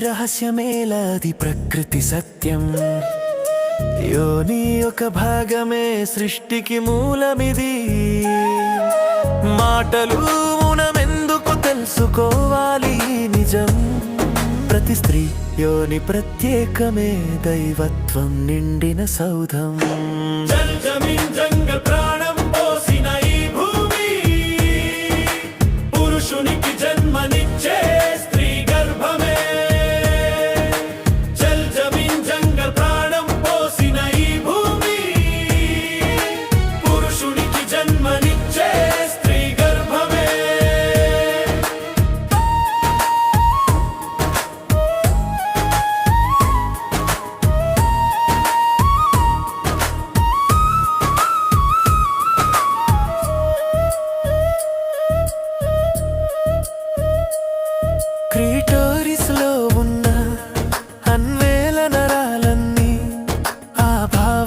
రహస్యమేలాది ప్రకృతి సత్యం? యోని ఒక భాగమే సృష్టికి మూలమిది. మాటలు మునమెందుకు తెలుసుకోవాలి నిజం? ప్రతి స్త్రీ యోని ప్రత్యేకమే దైవత్వం నిండిన సౌధం.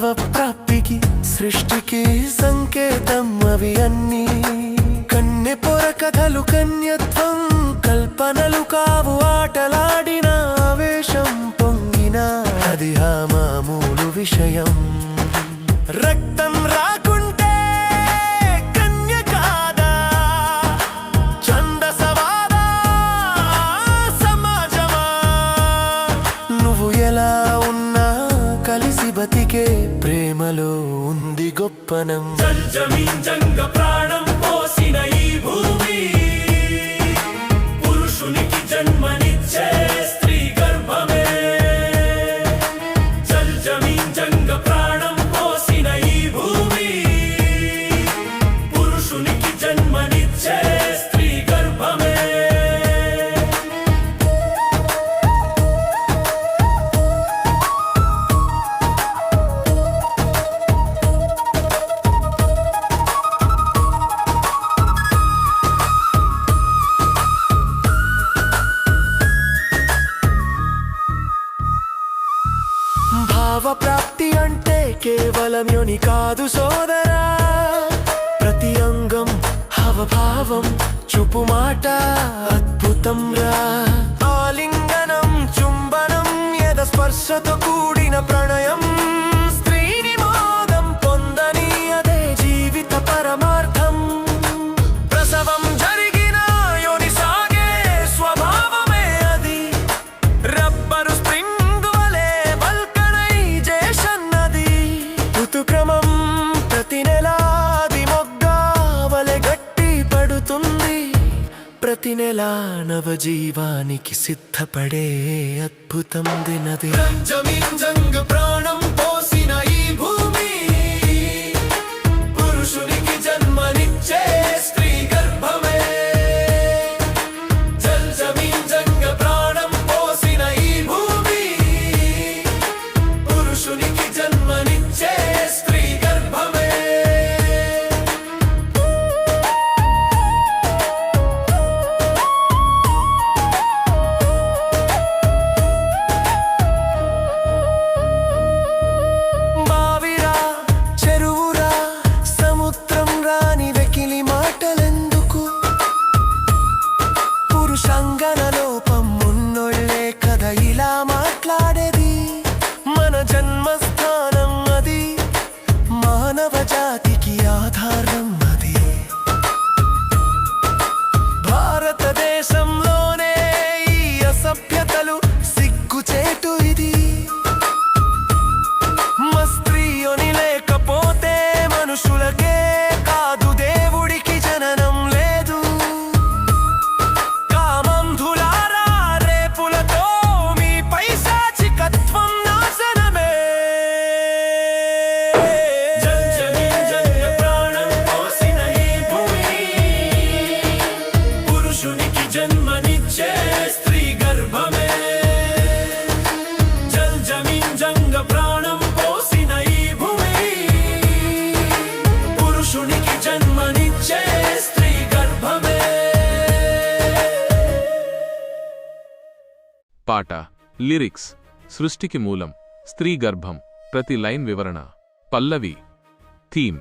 భావ ప్రాప్తికి సృష్టికి సంకేతం అవి అన్నీ. కన్నె పొర కథలు కన్యత్వం కల్పనలు కావు ఆటలాడిన ఆవేశం పొంగిన. అది ఆ మామూలు విషయం. బతికే ప్రేమలో ఉంది గొప్పనం. జంగ ప్రాణం పోసిన ఈ భూమి. కేవలం కాదు సోదరా. ప్రతి అంగం హావభావం చూపు మాట అద్భుతం రా ఆలింగనం చుంబనం యద స్పర్శతో కూడిన ప్రణయం. ప్రతి నెల నవజీవానికి సిద్ధపడే అద్భుతం దినది. ప్రాణం సిగ్గుచేటు ఇది. పాట లిరిక్స్ సృష్టికి మూలం స్త్రీ గర్భం ప్రతి లైన్ వివరణ. పల్లవి. థీమ్.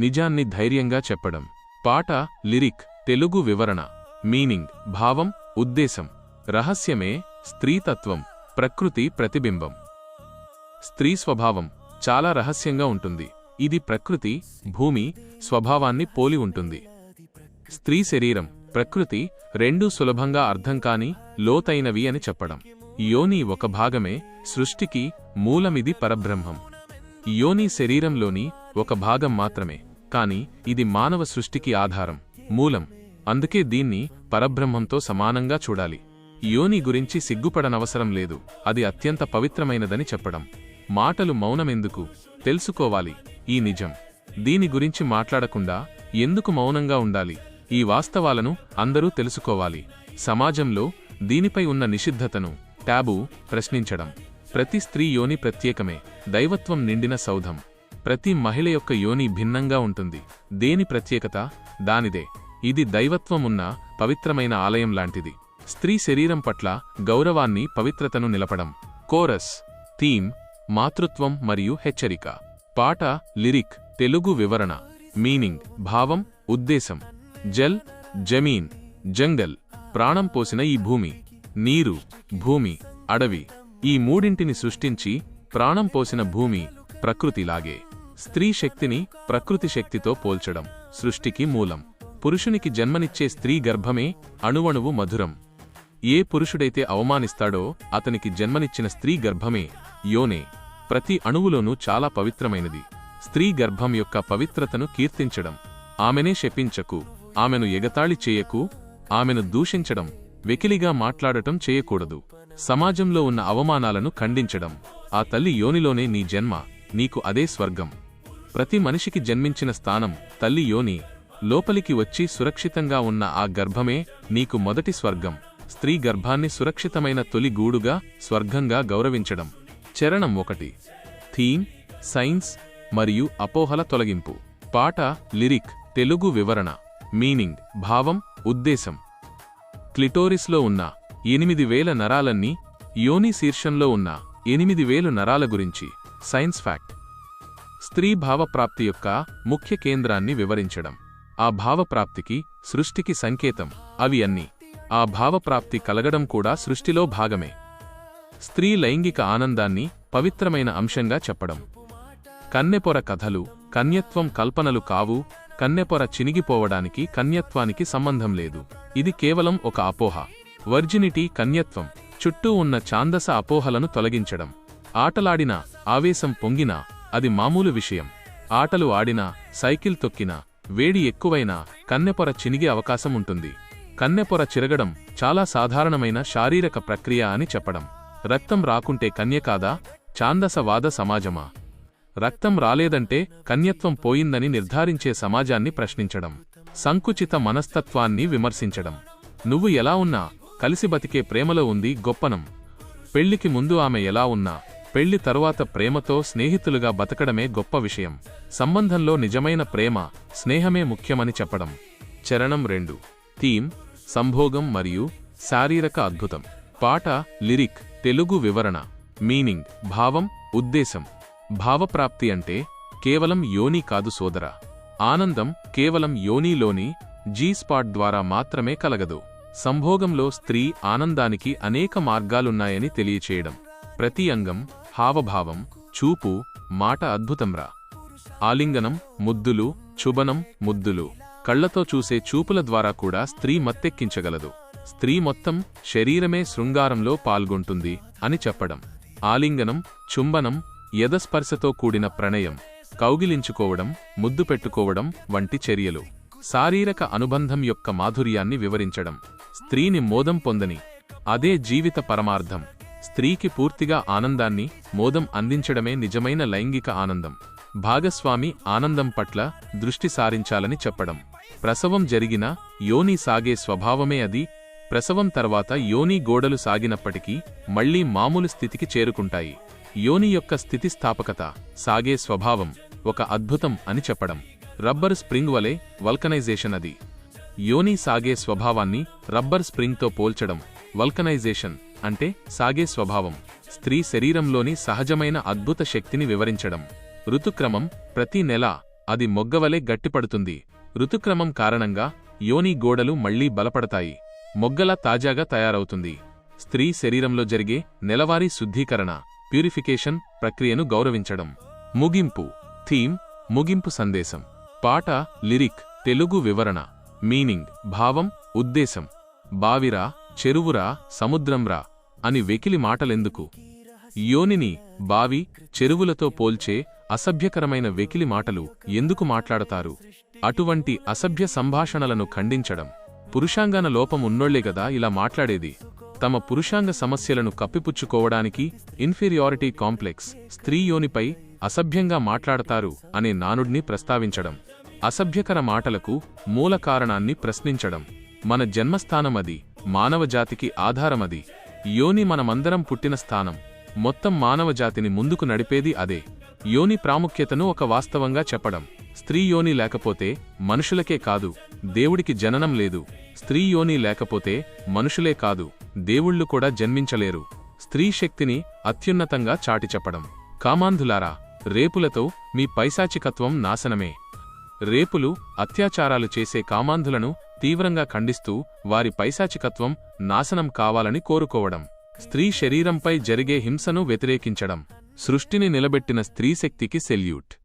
నిజాన్ని ధైర్యంగా చెప్పడం. పాట లిరిక్ తెలుగు వివరణ. మీనింగ్ భావం ఉద్దేశం. రహస్యమే స్త్రీతత్వం ప్రకృతి ప్రతిబింబం. స్త్రీ స్వభావం చాలా రహస్యంగా ఉంటుంది. ఇది ప్రకృతి భూమి స్వభావాన్ని పోలి ఉంటుంది. స్త్రీ శరీరం. ప్రకృతి రెండూ సులభంగా అర్థం కాని లోతైనవి అని చెప్పడం. యోని ఒక భాగమే సృష్టికి మూలమిది పరబ్రహ్మం. యోని శరీరంలోని ఒక భాగం మాత్రమే కాని ఇది మానవ సృష్టికి ఆధారం మూలం. అందుకే దీన్ని పరబ్రహ్మంతో సమానంగా చూడాలి. యోని గురించి సిగ్గుపడనవసరం లేదు అది అత్యంత పవిత్రమైనదని చెప్పడం. మాటలు మౌనమెందుకు? తెలుసుకోవాలి ఈ నిజం. దీని గురించి మాట్లాడకుండా ఎందుకు మౌనంగా ఉండాలి? ఈ వాస్తవాలను అందరూ తెలుసుకోవాలి. సమాజంలో దీనిపై ఉన్న నిషిద్ధతను ట్యాబు ప్రశ్నించడం. ప్రతి స్త్రీ యోని ప్రత్యేకమే దైవత్వం నిండిన సౌధం. ప్రతి మహిళ యొక్క యోని భిన్నంగా ఉంటుంది. దేని ప్రత్యేకత? దానిదే. ఇది దైవత్వం ఉన్న పవిత్రమైన ఆలయం లాంటిది. స్త్రీ శరీరం పట్ల గౌరవాన్ని పవిత్రతను నిలపడం. కోరస్ థీమ్ మాతృత్వం మరియు హెచ్చరిక. పాట లిరిక్ తెలుగు వివరణ. మీనింగ్ భావం ఉద్దేశం. జల్ జమీన్ జంగల్ ప్రాణం పోసిన ఈ భూమి నీరు భూమి అడవి ఈ మూడింటిని సృష్టించి ప్రాణం పోసిన భూమి ప్రకృతిలాగే స్త్రీ శక్తిని ప్రకృతి శక్తితో పోల్చడం సృష్టికి మూలం. పురుషునికి జన్మనిచ్చే స్త్రీ గర్భమే అణువణువు మధురం. ఏ పురుషుడైతే అవమానిస్తాడో అతనికి జన్మనిచ్చిన స్త్రీ గర్భమే యోనే. ప్రతి అణువులోనూ చాలా పవిత్రమైనది. స్త్రీ గర్భం యొక్క పవిత్రతను కీర్తించడం. ఆమెనే శపించకు. ఆమెను ఎగతాళి చేయకు ఆమెను దూషించడం వెకిలిగా మాట్లాడటం చేయకూడదు. సమాజంలో ఉన్న అవమానాలను ఖండించడం. ఆ తల్లి యోనిలోనే నీ జన్మ నీకు అదే స్వర్గం. ప్రతి మనిషికి జన్మించిన స్థానం తల్లి యోని. లోపలికి వచ్చి సురక్షితంగా ఉన్న ఆ గర్భమే నీకు మొదటి స్వర్గం. స్త్రీ గర్భాన్ని సురక్షితమైన తొలి గూడుగా స్వర్గంగా గౌరవించడం. చరణం ఒకటి. థీమ్ సైన్స్ మరియు అపోహల తొలగింపు. పాట లిరిక్ తెలుగు వివరణ. మీనింగ్ భావం ఉద్దేశం. క్లిటోరిస్లో ఉన్న ఎనిమిది వేల నరాలన్నీ యోని శీర్షంలో ఉన్న ఎనిమిది వేలు నరాల గురించి సైన్స్ ఫ్యాక్ట్. స్త్రీ భావప్రాప్తి యొక్క ముఖ్య కేంద్రాన్ని వివరించడం. ఆ భావప్రాప్తికి సృష్టికి సంకేతం అవి అన్నీ. ఆ భావప్రాప్తి కలగడం కూడా సృష్టిలో భాగమే. స్త్రీ లైంగిక ఆనందాన్ని పవిత్రమైన అంశంగా చెప్పడం. కన్నెపొర కథలు కన్యత్వం కల్పనలు కావు కన్నెపొర చినిగిపోవడానికి కన్యత్వానికి సంబంధం లేదు. ఇది కేవలం ఒక అపోహ. వర్జినిటీ కన్యత్వం. చుట్టూ ఉన్న ఛాందస అపోహలను తొలగించడం. ఆటలాడినా ఆవేశం పొంగినా అది మామూలు విషయం. ఆటలు ఆడినా సైకిల్ తొక్కినా వేడి ఎక్కువైనా కన్నెపొర చినిగే అవకాశం ఉంటుంది. కన్నెపొర చిరగడం చాలా సాధారణమైన శారీరక ప్రక్రియ అని చెప్పడం. రక్తం రాకుంటే కన్య కాదా? ఛాందసవాద సమాజమా? రక్తం రాలేదంటే కన్యత్వం పోయిందని నిర్ధారించే సమాజాన్ని ప్రశ్నించడం సంకుచిత మనస్తత్వాన్ని విమర్శించడం. నువ్వు ఎలా ఉన్నా కలిసి బతికే ప్రేమలో ఉంది గొప్పనం. పెళ్ళికి ముందు ఆమె ఎలా ఉన్నా పెళ్ళి తరువాత ప్రేమతో స్నేహితులుగా బతకడమే గొప్ప విషయం. సంబంధంలో నిజమైన ప్రేమ స్నేహమే ముఖ్యమని చెప్పడం. చరణం రెండు. థీమ్ సంభోగం మరియు శారీరక అద్భుతం. పాట లిరిక్ తెలుగు వివరణ. మీనింగ్ భావం ఉద్దేశం. భావప్రాప్తి అంటే కేవలం యోని కాదు సోదర. ఆనందం కేవలం యోనిలోని జీ స్పాట్ ద్వారా మాత్రమే కలగదు. సంభోగంలో స్త్రీ ఆనందానికి అనేక మార్గాలున్నాయని తెలియచేయడం. ప్రతి అంగం హావభావం చూపు మాట అద్భుతంరా. ఆలింగనం ముద్దులు చుబనం ముద్దులు. కళ్ళతో చూసే చూపుల ద్వారా కూడా స్త్రీ మత్తెక్కించగలదు. స్త్రీ మొత్తం శరీరమే శృంగారంలో పాల్గొంటుంది అని చెప్పడం. ఆలింగనం చుంబనం యదస్పర్శతో కూడిన ప్రణయం కౌగిలించుకోవడం ముద్దు పెట్టుకోవడం వంటి చర్యలు. శారీరక అనుబంధం యొక్క మాధుర్యాన్ని వివరించడం. స్త్రీని మోదం పొందని అదే జీవిత పరమార్థం. స్త్రీకి పూర్తిగా ఆనందాన్ని మోదం అందించడమే నిజమైన లైంగిక ఆనందం. భాగస్వామి ఆనందం పట్ల దృష్టి సారించాలని చెప్పడం. ప్రసవం జరిగిన యోని సాగే స్వభావమే అది. ప్రసవం తర్వాత యోని గోడలు సాగినప్పటికీ మళ్ళీ మామూలు స్థితికి చేరుకుంటాయి. యోని యొక్క స్థితిస్థాపకత సాగే స్వభావం ఒక అద్భుతం అని చెప్పడం. రబ్బరు స్ప్రింగ్ వలె వల్కనైజేషన్ అది. యోని సాగే స్వభావాన్ని రబ్బర్ స్ప్రింగ్తో పోల్చడం వల్కనైజేషన్ అంటే సాగే స్వభావం. స్త్రీ శరీరంలోని సహజమైన అద్భుత శక్తిని వివరించడం. ఋతుక్రమం ప్రతి నెల అది మొగ్గవలే గట్టిపడుతుంది. ఋతుక్రమం కారణంగా యోని గోడలు మళ్ళీ బలపడతాయి. మొగ్గల తాజాగా తయారవుతుంది. స్త్రీ శరీరంలో జరిగే నెలవారీ శుద్ధీకరణ. ప్యూరిఫికేషన్ ప్రక్రియను గౌరవించడం. ముగింపు. థీమ్ ముగింపు సందేశం. పాట లిరిక్ తెలుగు వివరణ. మీనింగ్ భావం ఉద్దేశం. బావిరా చెరువురా సముద్రంరా అని వెకిలి మాటలెందుకు? యోనిని బావి చెరువులతో పోల్చే అసభ్యకరమైన వెకిలి మాటలు ఎందుకు మాట్లాడతారు? అటువంటి అసభ్య సంభాషణలను ఖండించడం. పురుషాంగన లోపం ఉన్నోళ్ళే గదా ఇలా మాట్లాడేది. తమ పురుషాంగ సమస్యలను కప్పిపుచ్చుకోవడానికి ఇన్ఫీరియారిటీ కాంప్లెక్స్ స్త్రీ యోనిపై అసభ్యంగా మాట్లాడతారు అనే నానుడిని ప్రస్తావించడం అసభ్యకర మాటలకు మూల కారణాన్ని ప్రశ్నించడం మన జన్మస్థానమది మానవజాతికి ఆధారమది యోని మనమందరం పుట్టిన స్థానం మొత్తం మానవజాతిని ముందుకు నడిపేది అదే యోని ప్రాముఖ్యతను ఒక వాస్తవంగా చెప్పడం. స్త్రీ యోని లేకపోతే మనుషులకే కాదు దేవుడికి జననం లేదు. స్త్రీ యోని లేకపోతే మనుషులే కాదు దేవుళ్ళు కూడా జన్మించలేరు. స్త్రీ శక్తిని అత్యున్నతంగా చాటి చెప్పడం. కామాంధులారా రేపులతో మీ పైశాచికత్వం నాశనమే. రేపులు అత్యాచారాలు చేసే కామాంధులను తీవ్రంగా ఖండిస్తూ వారి పైశాచికత్వం నాశనం కావాలని కోరుకోవడం. స్త్రీ శరీరంపై జరిగే హింసను వ్యతిరేకించడం. సృష్టిని నిలబెట్టిన స్త్రీశక్తికి సెల్యూట్.